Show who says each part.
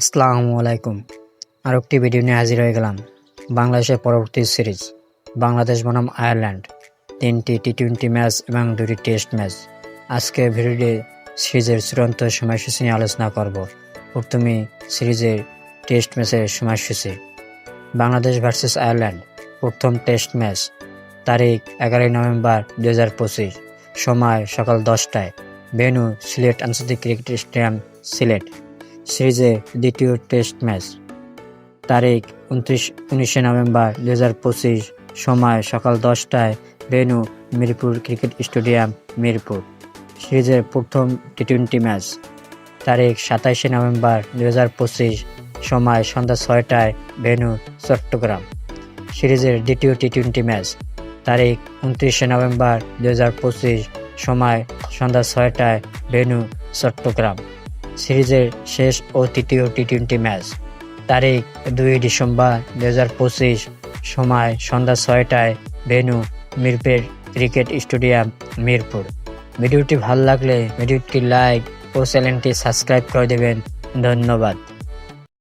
Speaker 1: আসসালামু আলাইকুম। আর একটি ভিডিও নিয়ে হাজির হয়ে গেলাম। বাংলাদেশের পরবর্তী সিরিজ। বাংলাদেশ বনাম আয়ারল্যান্ড। তিনটি টি টোয়েন্টি ম্যাচ এবং দুটি টেস্ট ম্যাচ। আজকে ভিডিওতে সিরিজের চূড়ান্ত সময়সূচি নিয়ে আলোচনা করব। প্রথমে সিরিজের টেস্ট ম্যাচের সময়সূচি। Bangladesh versus Ireland. প্রথম টেস্ট ম্যাচ। তারিখ এগারোই নভেম্বর দু হাজার পঁচিশ। সময় সকাল দশটায়। ভেনু সিলেট আন্তর্জাতিক ক্রিকেট স্টেডিয়াম সিলেট। সিরিজের দ্বিতীয় টেস্ট ম্যাচ। তারিখ উনত্রিশ, উনিশে নভেম্বর দু হাজার পঁচিশ সময় সকাল দশটায় venue Mirpur cricket stadium Mirpur. সিরিজের প্রথম টি টোয়েন্টি ম্যাচ। তারিখ সাতাইশে নভেম্বর দু হাজার পঁচিশ সময় সন্ধ্যা ছয়টায় ভেনু চট্টগ্রাম। সিরিজের দ্বিতীয় টি টোয়েন্টি ম্যাচ। তারিখ উনত্রিশে নভেম্বর দু হাজার পঁচিশ সময় সন্ধ্যা ছয়টায় ভেনু চট্টগ্রাম। সিরিজের শেষ ও তৃতীয় টি টোয়েন্টি ম্যাচ তারিখ দুই ডিসেম্বর দু হাজার পঁচিশ, সময় সন্ধ্যা ছয়টায় venue Mirpur cricket stadium Mirpur. ভিডিওটি ভালো লাগলে ভিডিওটি লাইক ও চ্যানেলটি সাবস্ক্রাইব করে দেবেন। ধন্যবাদ।